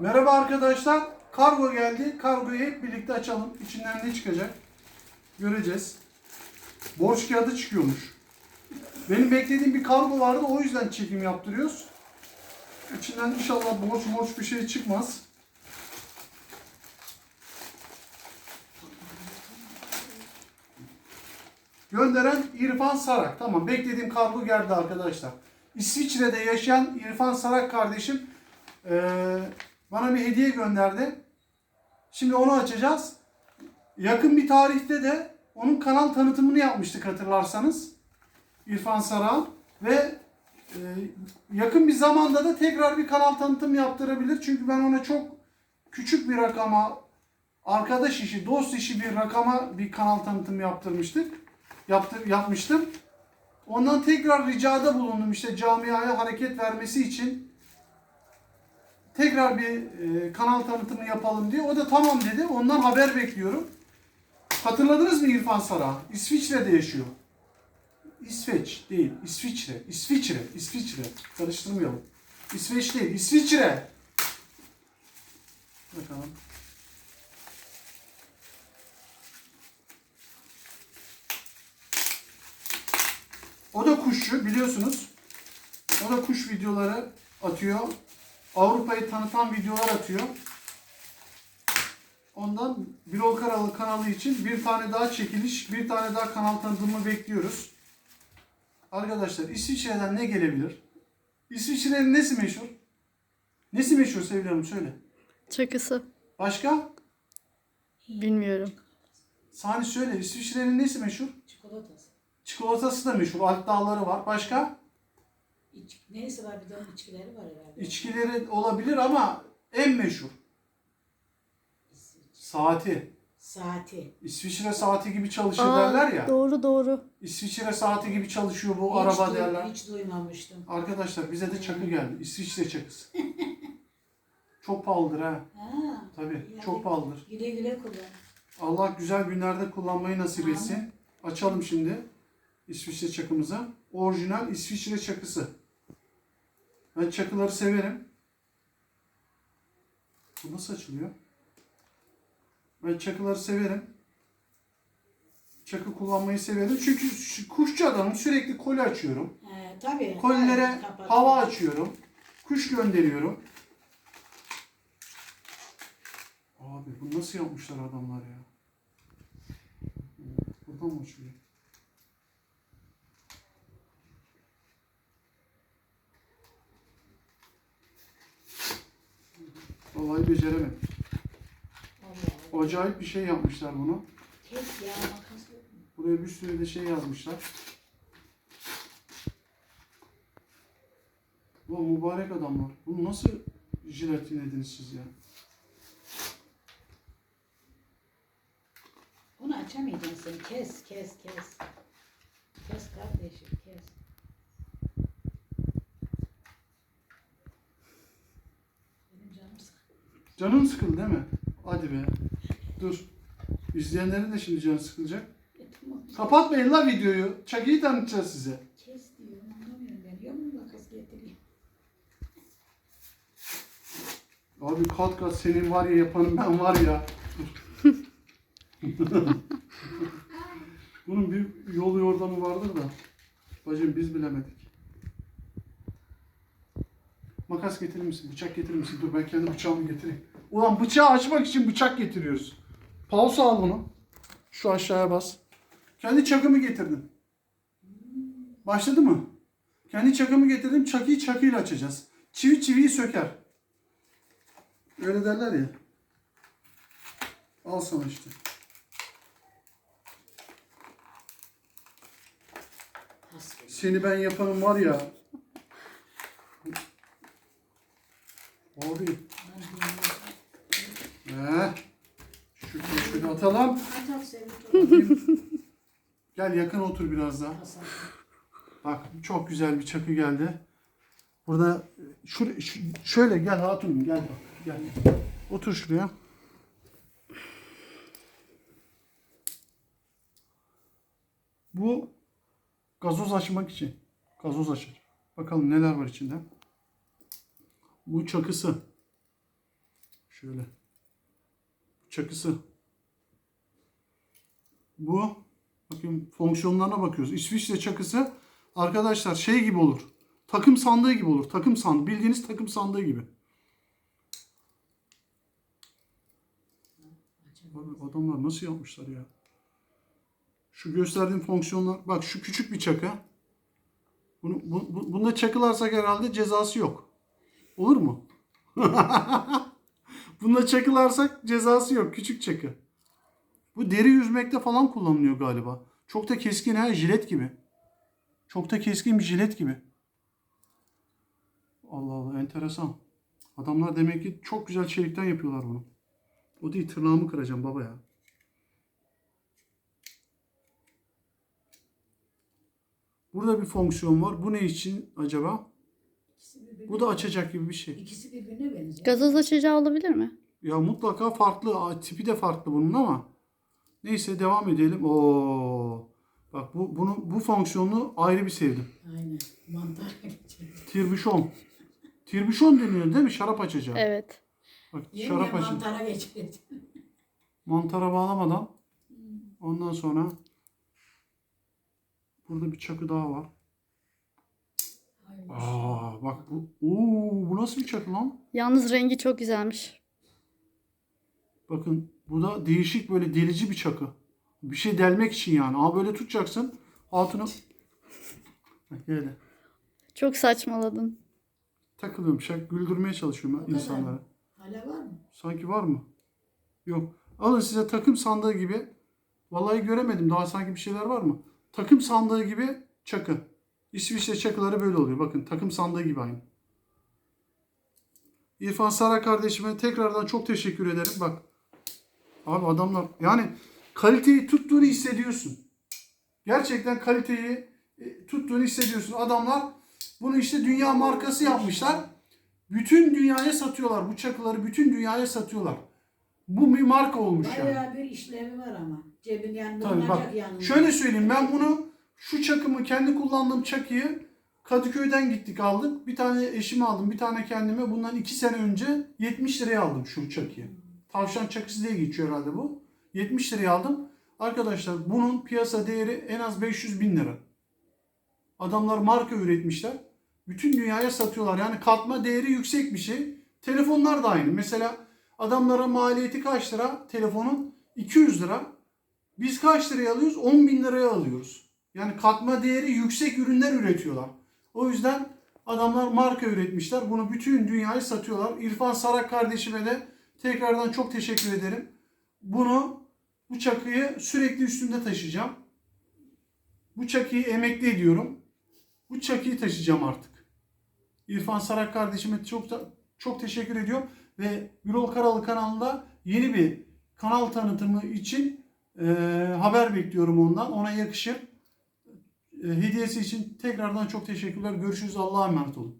Merhaba arkadaşlar. Kargo geldi. Kargoyu hep birlikte açalım. İçinden ne çıkacak? Göreceğiz. Borç kağıdı çıkıyormuş. Benim beklediğim bir kargo vardı. O yüzden çekim yaptırıyoruz. İçinden inşallah borç borç bir şey çıkmaz. Gönderen İrfan Sarak. Tamam beklediğim kargo geldi arkadaşlar. İsviçre'de yaşayan İrfan Sarak kardeşim eee, bana bir hediye gönderdi. Şimdi onu açacağız. Yakın bir tarihte de onun kanal tanıtımını yapmıştık hatırlarsanız. İrfan Sarak'ın. Ve e, yakın bir zamanda da tekrar bir kanal tanıtım yaptırabilir. Çünkü ben ona çok küçük bir rakama, arkadaş işi, dost işi bir rakama bir kanal tanıtım yaptırmıştık. Yaptır, yapmıştım. Ondan tekrar ricada bulundum işte camiaya hareket vermesi için. Tekrar bir e, kanal tanıtımı yapalım diye. O da tamam dedi. Ondan haber bekliyorum. Hatırladınız mı İrfan Sara? İsviçre'de yaşıyor. İsveç değil, İsviçre. İsviçre, İsviçre. Karıştırmayalım. İsveç değil, İsviçre. Bakalım. O da kuşçu biliyorsunuz. O da kuş videoları atıyor. Avrupa'yı tanıtan videolar atıyor. Ondan Birol Karalı kanalı için bir tane daha çekiliş, bir tane daha kanal tanıtımı bekliyoruz. Arkadaşlar İsviçre'den ne gelebilir? İsviçre'nin nesi meşhur? Nesi meşhur Sevil Hanım söyle. Çakısı. Başka? Bilmiyorum. Sani söyle İsviçre'nin nesi meşhur? Çikolatası. Çikolatası da meşhur. Alp dağları var. Başka? İç, neyse var bir de onun içkileri var herhalde. İçkileri olabilir ama en meşhur. Saati. Saati. İsviçre saati gibi çalışır Aa, derler ya. Doğru doğru. İsviçre saati gibi çalışıyor bu Hiç araba duy- derler. Hiç duymamıştım. Arkadaşlar bize de çakı geldi. İsviçre çakısı. çok pahalıdır ha. Ha. Tabii Yani- çok pahalıdır. Güle güle kullan. Allah güzel günlerde kullanmayı nasip Amin. etsin. Açalım şimdi İsviçre çakımızı. Orijinal İsviçre çakısı. Ben çakıları severim. Bu nasıl açılıyor? Ben çakıları severim. Çakı kullanmayı severim. Çünkü kuşçu adamım sürekli koli açıyorum. He, tabii. Kolilere kapat. hava açıyorum. Kuş gönderiyorum. Abi bu nasıl yapmışlar adamlar ya? Buradan mı açılıyor? Vallahi Allah. Acayip bir şey yapmışlar bunu. Kes ya makas yok mu? Buraya bir sürü de şey yazmışlar. Ulan mübarek adamlar. Bunu nasıl jiletinlediniz siz ya? Bunu açamayacaksın. Kes kes kes. Kes kardeşim kes. Benim canım sıkıldı. Canın sıkıldı değil mi? Hadi be. Dur. İzleyenlerin de şimdi canı sıkılacak. E, tamam. Kapatmayın la videoyu. Çakıyı tanıtacağız size. Kes diyorum anlamıyorum. Yok mu makas getireyim? Abi kat kat senin var ya yapanım ben var ya. Bunun bir yolu yordamı vardır da. Bacım biz bilemedik. Makas getirir misin? Bıçak getirir misin? Dur ben kendi bıçağımı getireyim. Ulan bıçağı açmak için bıçak getiriyoruz. Pausa al bunu. Şu aşağıya bas. Kendi çakımı getirdim. Başladı mı? Kendi çakımı getirdim. Çakıyı çakıyla açacağız. Çivi çiviyi söker. Öyle derler ya. Al sana işte. Seni ben yapanım var ya. Abi. He. Şu şöyle atalım. Gel yakın otur biraz daha. Bak çok güzel bir çakı geldi. Burada şur, şu- şöyle gel hatun gel bak gel. Otur şuraya. Bu gazoz açmak için. Gazoz açar. Bakalım neler var içinde. Bu çakısı. Şöyle. Çakısı. Bu. Bakın fonksiyonlarına bakıyoruz. İsviçre çakısı arkadaşlar şey gibi olur. Takım sandığı gibi olur. Takım sandığı. Bildiğiniz takım sandığı gibi. Abi adamlar nasıl yapmışlar ya? Şu gösterdiğim fonksiyonlar. Bak şu küçük bir çakı. Bunu, bu, bu- bunda çakılarsak herhalde cezası yok. Olur mu? Bunda çakılarsak cezası yok. Küçük çakı. Bu deri yüzmekte falan kullanılıyor galiba. Çok da keskin ha jilet gibi. Çok da keskin bir jilet gibi. Allah Allah enteresan. Adamlar demek ki çok güzel çelikten yapıyorlar bunu. O değil tırnağımı kıracağım baba ya. Burada bir fonksiyon var. Bu ne için acaba? Bu da açacak gibi bir şey. İkisi birbirine benziyor. Gazoz açacağı olabilir mi? Ya mutlaka farklı. Tipi de farklı bunun ama. Neyse devam edelim. Oo. Bak bu bunu bu fonksiyonu ayrı bir sevdim. Aynen. Mantar. Tirbüşon. Tirbüşon deniyor değil mi? Şarap açacağı. Evet. Bak Yenge şarap açı. mantara geçiyor. Mantara bağlamadan. Ondan sonra burada bir çakı daha var. Aa bak bu. Oo, bu nasıl bir çakı lan? Yalnız rengi çok güzelmiş. Bakın bu da değişik böyle delici bir çakı. Bir şey delmek için yani. Aa böyle tutacaksın. Altına Bak böyle. Çok saçmaladın. Takılıyorum. Şak, güldürmeye çalışıyorum ben mı? Hala var mı? Sanki var mı? Yok. Alın size takım sandığı gibi. Vallahi göremedim. Daha sanki bir şeyler var mı? Takım sandığı gibi çakı. İsviçre çakıları böyle oluyor. Bakın takım sandığı gibi aynı. İrfan Sara kardeşime tekrardan çok teşekkür ederim. Bak. Abi adamlar yani kaliteyi tuttuğunu hissediyorsun. Gerçekten kaliteyi e, tuttuğunu hissediyorsun. Adamlar bunu işte dünya markası yapmışlar. Bütün dünyaya satıyorlar. Bu çakıları bütün dünyaya satıyorlar. Bu bir marka olmuş yani. Bayağı bir işlevi var ama. Cebin yani Tabii bak. yanında. Şöyle söyleyeyim ben bunu şu çakımı kendi kullandığım çakıyı Kadıköy'den gittik aldık. Bir tane eşime aldım bir tane kendime. Bundan iki sene önce 70 liraya aldım şu çakıyı. Tavşan çakısı diye geçiyor herhalde bu. 70 liraya aldım. Arkadaşlar bunun piyasa değeri en az 500 bin lira. Adamlar marka üretmişler. Bütün dünyaya satıyorlar. Yani katma değeri yüksek bir şey. Telefonlar da aynı. Mesela adamlara maliyeti kaç lira? Telefonun 200 lira. Biz kaç liraya alıyoruz? 10 bin liraya alıyoruz. Yani katma değeri yüksek ürünler üretiyorlar. O yüzden adamlar marka üretmişler. Bunu bütün dünyaya satıyorlar. İrfan Sarak kardeşime de tekrardan çok teşekkür ederim. Bunu bu çakıyı sürekli üstümde taşıyacağım. Bu çakıyı emekli ediyorum. Bu çakıyı taşıyacağım artık. İrfan Sarak kardeşime çok da, çok teşekkür ediyorum ve Birol Karalı kanalında yeni bir kanal tanıtımı için e, haber bekliyorum ondan. Ona yakışır. E, hediyesi için tekrardan çok teşekkürler. Görüşürüz. Allah'a emanet olun.